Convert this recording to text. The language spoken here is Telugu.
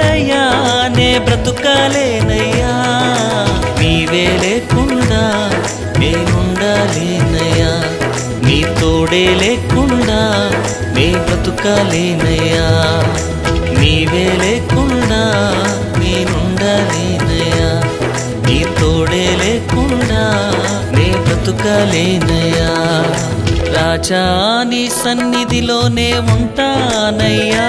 లేనయ్యా నే బ్రతుకలేనయ్యా. నీవే లేకుండా నేనుండలేనయ్యా. నీ తోడే లేకుండా నే బ్రతుకలేనయ్యా. నీవే లేకుండా నేనుండలేనయ్యా. నీ తోడే లేకుండా నే బ్రతుకలేనయ్యా. రాజా నీ సన్నిధిలోనే ఉంటానయ్యా.